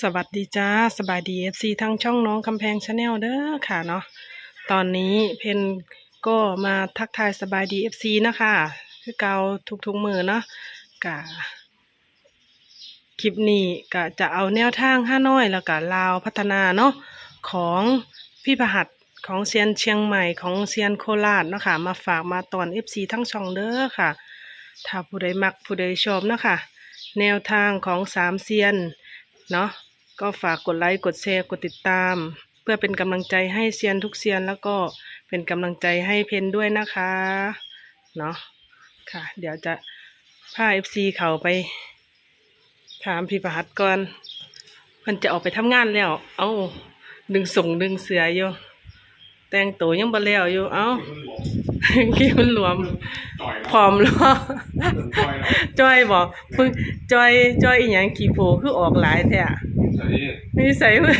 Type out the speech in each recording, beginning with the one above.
สวัสดีจ้าสบายดีเอฟซีทั้งช่องน้องคำแพงชาแนลเด้อค่ะเนาะตอนนี้เพนก็มาทักทายสบายดีเอฟซีนะคะคือเกาทุกๆมือเนาะกะคลิปนี้ก็จะเอาแนวทางห้าน้อยแล้วก็ลาวพัฒนาเนาะของพี่ประหัดของเซียนเชียงใหม่ของเซียนโคราชเนาะค่ะมาฝากมาตอนเอฟซีทั้งช่องเด้อค่ะ ถ้าผู้ใดมักผู้ใดชอบเนาะค่ะแนวทางของสามเซียนเนาะ ก็ฝากกดไลค์ กดแชร์ กดติดตาม เพื่อเป็นกำลังใจให้เซียนทุกเซียน แล้วก็เป็นกำลังใจให้เพนด้วยนะคะ เนาะค่ะ เดี๋ยวจะพาเอฟซีเขาไป ถามพี่ประหัดก่อนมันจะออกไปทำงานแล้ว เอ้าดึงส่งดึงเสืออยู่ แต่งตัวยังบ่แล้วอยู่ เอ้า กิ้วหลวมจ่อยผอมแล้วจ่อยแล้วจอยบอกเพิ่งจอยจอยอีหยังขี่โผคือออกหลายแท้อะใส่นี่นี่ใส่เลย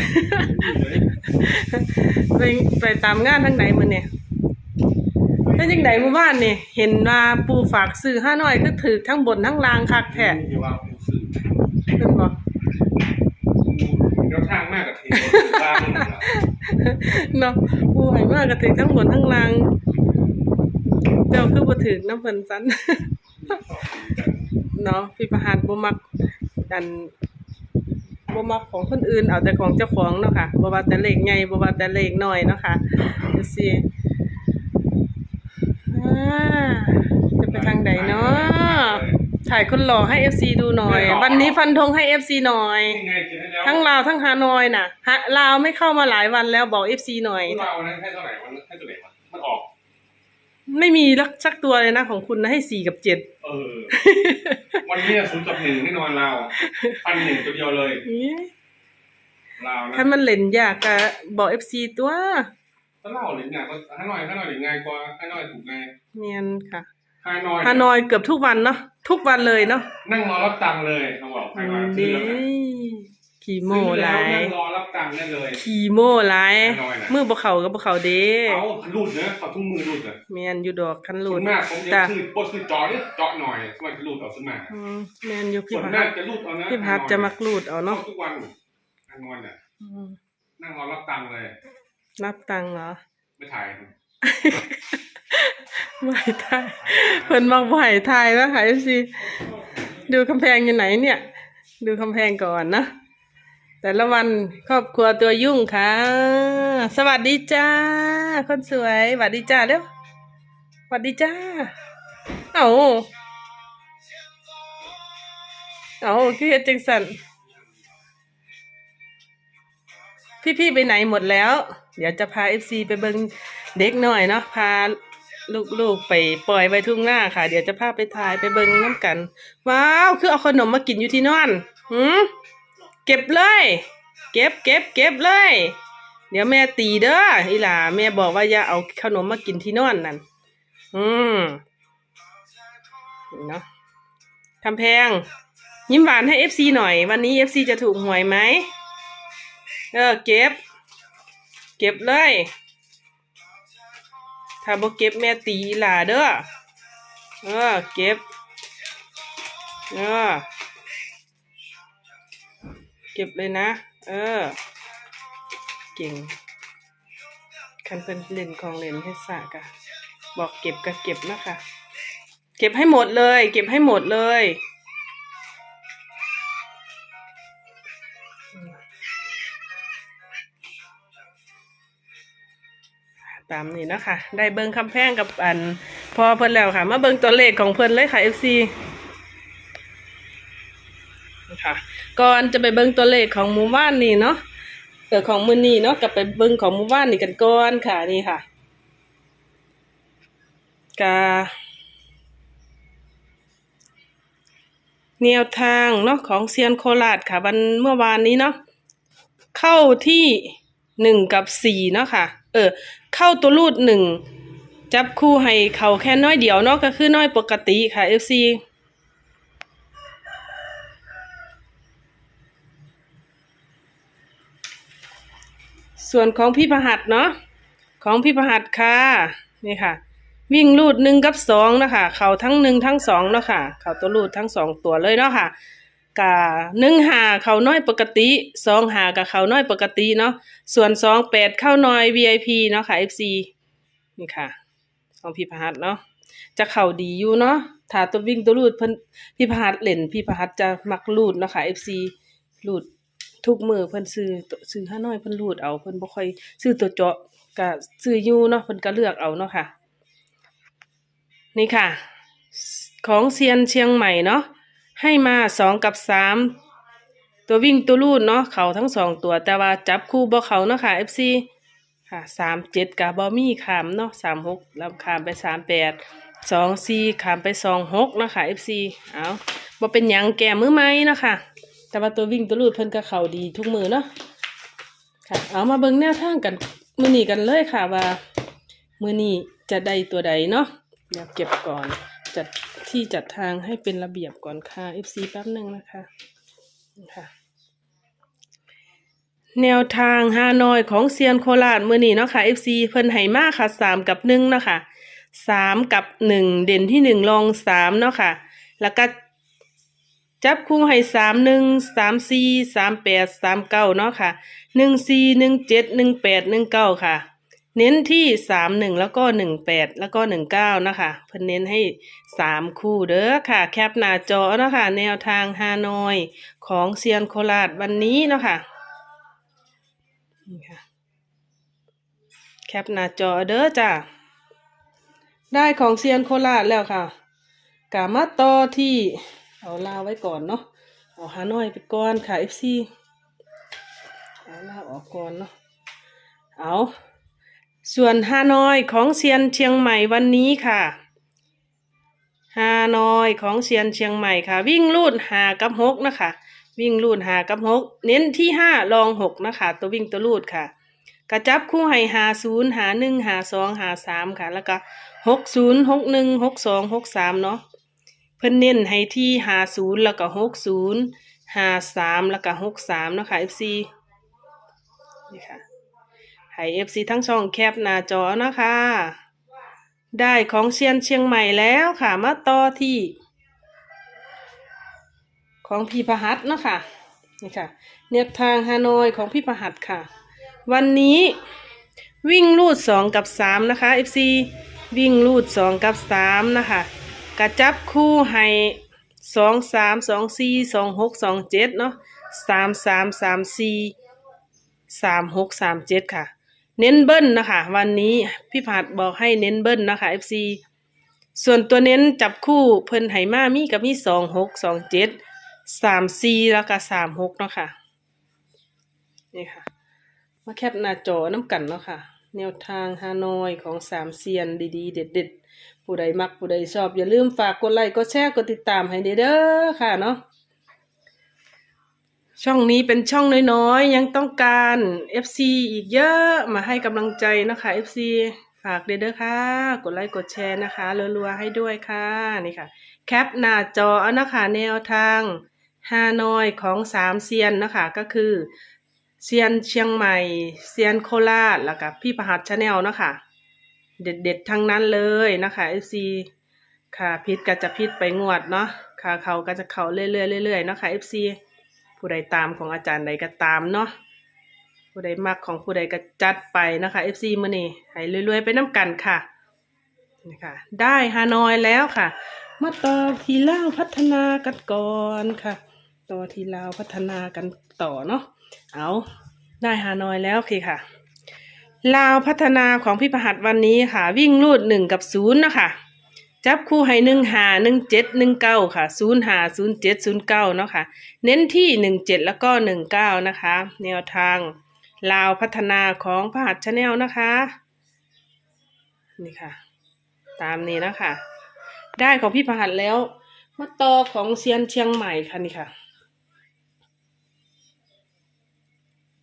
ไปไปตามงานทั้งไหนมือเนี่ยแล้วยังไหนเมื่อวานนี่เห็นว่าปูฝากซื้อห้าน้อยก็ถือทั้งบนทั้งล่างคักแท้มีว่าผู้สื่อเพิ่นบอกเดี๋ยวทางมากกับทีมบ้านนี่นะเนาะปูให้มากก็ถือทั้งบนทั้งล่าง เจ้าคือบ่ถือน้ำเพิ่นซันเนาะพี่ประหารบ่มักอันบ่มักของคนอื่นเอาแต่ของเจ้าของเนาะค่ะบ่ว่าแต่เลขใหญ่บ่ว่าแต่เลขน้อยเนาะค่ะจังซี่อ่าจะไปทางใดเนาะถ่ายคนหล่อให้ FC ดูหน่อย วันนี้ฟันธงให้ FC หน่อยยังไงกินให้แล้วทั้งลาวทั้งฮานอยน่ะฮะลาวไม่เข้ามาหลายวันแล้วบอก FC หน่อยเรานั้นให้เท่าไหร่มันให้ตัวไหนมันมันออก ไม่มีลักสักตัวเลยนะของคุณนะให้สี่กับเจ็ด เออ วันนี้ศูนย์กับหนึ่งแน่นอนเราพันหนึ่งตัวเดียวเลย咦เรานะคันมันเล่นยากกะบอก FC ตัวถ้าเล่าหรือไงก็ให้หน่อยให้หน่อยหรือไงกว่าให้หน่อยถูกไงเมียนค่ะให้หน่อยฮานอยเกือบทุกวันเนาะทุกวันเลยเนาะนั่งรอรับตังค์เลยเขาบอกให้หน่อยซื้อนี่แล้วนะ ขี่โมซื้อหแล้วลายนั่งรอรับตังค์ได้เลยขี่โมหลายฮานอยน่ะมือบ่เข้ากับบ่เข้าเด้เอารูดเนอะเขาทุ่งมือรูดเลยเมียนอยู่ดอกคันส่ลูวดนมากผมจะจ้ะคือโพสต์คือจอเนี่ยเจาะหน่อยสมัยจะรูดเอาขึ้นมาอืมเมียนอยู่พี่ส่วนพัมากดจะรูดเอานะพี่พัดจะมักลูดเอาเนาะเนาะทุกวันอันวันน่ะอืมนั่งรอรับตังค์เลยนับตังค์เหรอ ไม่ถ่ายไม่ทายเพิ่นบอกบ่ให้ทายนะค่ะ FC ดูกำแพงอยู่ไหนเนี่ย ดูกำแพงก่อนนะ แต่ละวันครอบครัวตัวยุ่งค่ะ สวัสดีจ้า คนสวย สวัสดีจ้าเร็วสวัสดีจ้า เอาเอาคือเฮ็ดจังสันพี่ๆไปไหนหมดแล้ว เดี๋ยวจะพาเอฟซีไปเบิงเด็กหน่อยเนาะพาลูกๆไปปล่อยไว้ทุ่งหน้าค่ะ เดี๋ยวจะพาไปถ่ายไปเบิงน้ำกัน ว้าว คือเอาขนมมากินอยู่ที่นอนหืม เก็บเลย เก็บเก็บเก็บเลย เดี๋ยวแม่ตีเด้ออีหล่าแม่บอกว่าอย่าเอาขนมมากินที่นอนนั่นอืมเนาะทำแพง ยิ้มหวานให้เอฟซีหน่อย วันนี้เอฟซีจะถูกหวยไหมเออเก็บ เก็บเลย ถ้าบ่เก็บแม่ตีอีหลาเด้อเออเก็บ เออ เก็บเลยนะ เออ เก่งคันเป็นเล่นของเล่นให้สากะ บอกเก็บก็เก็บนะคะ เก็บให้หมดเลย เก็บให้หมดเลยตามนี้นะคะ ได้เบิ้งคำแพงกับอัน พอเพิ่นแล้วค่ะ มาเบิ้งตัวเลขของเพิ่นเลยค่ะ FC ค่ะ ก่อนจะไปเบิ่งตัวเลขของหมู่บ้านนี่เนาะเออของมื้อนี้เนาะกับไปเบิ่งของหมู่บ้านนี่กันก่อนค่ะนี่ค่ะกาแนวทางเนาะของเซียนโคราชค่ะวันเมื่อวานนี้เนาะเข้าที่หนึ่งกับสี่เนาะค่ะ เออ เข้าตัวรูดหนึ่งจับคู่ให้เขาแค่น้อยเดียวเนาะก็คือน้อยปกติค่ะ FC ส่วนของพี่ประหัดเนาะของพี่ประหัดค่ะนี่ค่ะ วิ่งรูดหนึ่งกับสองนะคะเข่าทั้งหนึ่งทั้งสองเนาะค่ะเข่าตัวรูดทั้งสองตัวเลยเนาะค่ะกะหนึ่งหาเข่าน้อยปกติสองหากับเข่าน้อยปกติเนาะส่วนสองแปดเข้าน้อย VIP เนาะค่ะ FC นี่ค่ะของพี่พหัสเนาะจะเข่าดีอยู่เนาะถ้าตัววิ่งตัวลูดเพิ่นพี่พหัสเล่นพี่พหัสจะมักลูดเนาะค่ะ FC ลูด ทุกมือเพิ่นซื้อซื้อห้าน้อยเพิ่นลูดเอาเพิ่นบ่ค่อยซื้อตัวเจาะก็ซื้ออยู่เนาะเพิ่นก็เลือกเอาเนาะค่ะ นี่ค่ะ ของเซียนเชียงใหม่เนาะให้มาสองกับสามตัววิ่งตัวลูดเนาะเขาทั้งสองตัวแต่ว่าจับคู่บ่เขาเนาะค่ะ FC ค่ะสามเจ็ดกับบอมี่ขามเนาะสามหกล้วขามไปสามแปดสองสี่ขามไปสองหกเนาะค่ะ FC เอาบ่เป็นหยังแก่มือไหมเนาะค่ะ แต่ว่าตัววิ่งตัวลูดเพิ่นก็เข่าดีทุกมือเนาะค่ะ เอามาเบิ่งแนวทางกันมือนี้กันเลยค่ะว่า มือนี้จะได้ตัวใดเนาะเดี๋ยวเก็บก่อนจัดที่จัดทางให้เป็นระเบียบก่อนค่ะ FC แป๊บหนึ่งนะคะค่ะแนวทางฮานอยของเซียนโคราชมือนี้เนาะค่ะ FC เพิ่นให้มากค่ะสามกับหนึ่งเนาะค่ะสามกับหนึ่งเด่นที่หนึ่งรองสามเนาะค่ะ แล้วก็ จับคู่ให้สามหนึ่งสามสี่สามแปดสามเก้าเนาะค่ะหนึ่งสี่หนึ่งเจ็ดหนึ่งแปดหนึ่งเก้าค่ะ เน้นที่สามหนึ่งแล้วก็หนึ่งแปดแล้วก็หนึ่งเก้านะคะเพิ่นเน้นให้สามคู่เด้อค่ะ แคปหน้าจอเนาะค่ะแนวทางฮานอยของเซียนโคราชวันนี้เนาะค่ะนี่ค่ะ แคปหน้าจอเด้อจ้าได้ของเซียนโคราชแล้วค่ะกามาต่อที่ เอาลาวไว้ก่อนเนาะเอาฮานอยไปก่อนค่ะ FC เอาลาวออกก่อนเนาะเอาส่วนฮานอยของเซียนเชียงใหม่วันนี้ค่ะฮานอยของเซียนเชียงใหม่ค่ะ วิ่งลูดหากับหกนะคะ วิ่งลูดหากับหกเน้นที่ห้ารองหกนะคะ ตัววิ่งตัวลูดค่ะ กระจับคู่ให้หาศูนย์หาหนึ่งหาสองหาสามค่ะ แล้วก็หกศูนย์หกหนึ่งหกสองหกสามเนาะ เพิ่นเน้นให้ที่หาศูนย์แล้วก็หกศูนย์หาสามแล้วก็หกสามนะคะ FC นี่ค่ะให้ FC ทั้งช่องแคปหน้าจอนะคะ ได้ของเชียนเชียงใหม่แล้วค่ะ มาต่อที่ ของพี่พหัสนะคะนี่ค่ะเนียทางฮานอยของพี่พหัสค่ะ วันนี้วิ่งลูดสองกับสามนะคะ FC วิ่งลูดสองกับสามนะคะ กระจับคู่ให้สองสามสองสี่สองหกสองเจ็ดเนาะสามสามสามสี่สามหกสามเจ็ดค่ะ เน้นเบิ้ลนะคะ วันนี้พี่ผัดบอกให้เน้นเบิ้ลนะคะ FC ส่วนตัวเน้นจับคู่เพิ่นไหมามีกับมีสองหกสองเจ็ดสามสี่แล้วก็สามหกเนาะค่ะนี่ค่ะ มาแคปหน้าจอน้ำกันเนาะค่ะ แนวทางฮานอยของสามเซียนดีๆ เด็ดๆ ผู้ใดมักผู้ใดชอบ อย่าลืมฝากกดไลค์กดแชร์กดติดตามให้เด้อค่ะเนาะช่องนี้เป็นช่องน้อยๆ ยังต้องการ FC อีกเยอะมาให้กำลังใจนะคะ FC ฝากเด้อค่ะ กดไลค์กดแชร์นะคะรัวๆให้ด้วยค่ะนี่ค่ะ แคปหน้าจอเอานะคะแนวทางฮานอยของสามเซียนนะคะก็คือเซียนเชียงใหม่เซียนโคราชแล้วก็พี่ประหัสชาแนลนะคะ เด็ดๆทั้งนั้นเลยนะคะ FC ค่ะพิษก็จะพิษไปงวดเนาะค่ะเขาก็จะเขาเรื่อยๆเรื่อยๆเนาะค่ะ FC ผู้ใดตามของอาจารย์ใดก็ตามเนาะผู้ใดมักของผู้ใดก็จัดไปนะคะ FC มื้อนี้ให้รวยๆไปน้ำกันค่ะนี่ค่ะได้ฮานอยแล้วค่ะ มาต่อทีเลาพัฒนากันก่อนค่ะ ต่อทีเลาพัฒนากันต่อเนาะเอาได้ฮานอยแล้วโอเคค่ะ ลาวพัฒนาของพี่ประหัสวันนี้ค่ะ วิ่งลูดหนึ่งกับศูนย์นะคะจับคู่ให้หนึ่งหาหนึ่งเจ็ดหนึ่งเก้าค่ะศูนย์หาศูนย์เจ็ดศูนย์เก้าเนาะค่ะ เน้นที่หนึ่งเจ็ดแล้วก็หนึ่งเก้านะคะ แนวทางลาวพัฒนาของพระหัสชาแนลนะคะ นี่ค่ะ ตามนี้นะคะ ได้ของพี่ประหัสแล้ว มาต่อของเซียนเชียงใหม่ค่ะนี่ค่ะ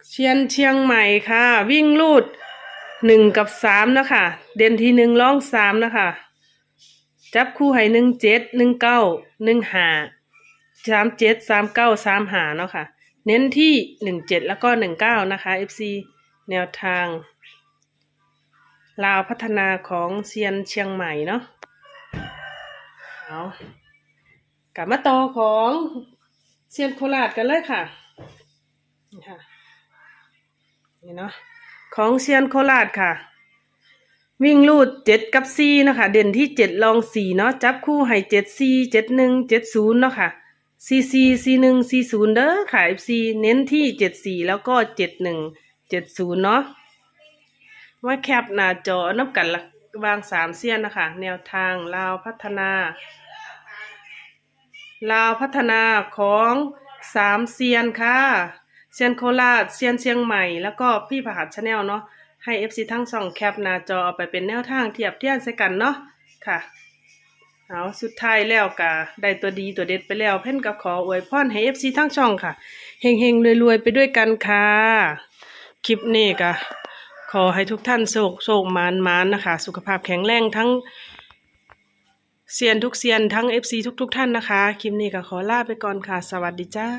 เชียนเชียงใหม่ค่ะ วิ่งลูด หนึ่งกับสามนะคะ เด่นที่หนึ่งล่องสามนะคะ จับคู่ให้หนึ่งเจ็ดหนึ่งเก้าหนึ่งหาสามเจ็ดสามเก้าสามหาเนาะค่ะ เน้นที่หนึ่งเจ็ดแล้วก็หนึ่งเก้านะคะ FC แนวทาง ลาวพัฒนาของเซียนเชียงใหม่เนาะเอากลับมาต่อของเซียนโคราชกันเลยค่ะนี่ค่ะนี่เนาะ ของเซียนโคราชค่ะ วิ่งลูดเจ็ดกับสี่นะคะ เด่นที่เจ็ดลองสี่เนาะจับคู่ให้เจ็ดสี่เจ็ดหนึ่งเจ็ดศูนย์เนาะค่ะสี่สี่สี่หนึ่งสี่ศูนย์เด้อค่ะ FC เน้นที่เจ็ดสี่แล้วก็เจ็ดหนึ่งเจ็ดศูนย์เนาะว่าแคปหน้าจอนับกันละวางสามเสี้ยนนะคะ แนวทางลาวพัฒนาลาวพัฒนาของสามเซียนค่ะ เซียนโคราชเซียนเชียงใหม่ แล้วก็พี่ประหัสชาแนลเนาะให้ FC ทั้งสองแคปหน้าจอเอาไปเป็นแนวทางเทียบเทียนใส่กันเนาะค่ะเอาสุดท้ายแล้วกะได้ตัวดีตัวเด็ดไปแล้ว เพ่นกับขออวยพรให้ FC ทั้งช่องค่ะเฮงเฮงรวยรวยๆไปด้วยกันค่ะคลิปนี้กะขอให้ทุกท่านโชคโชคมานมานนะคะ สุขภาพแข็งแรงทั้งเซียนทุกเซียนทั้ง FC ทุก ๆ ท่านนะคะ คลิปนี้ก็ขอลาไปก่อนค่ะ สวัสดีจ้า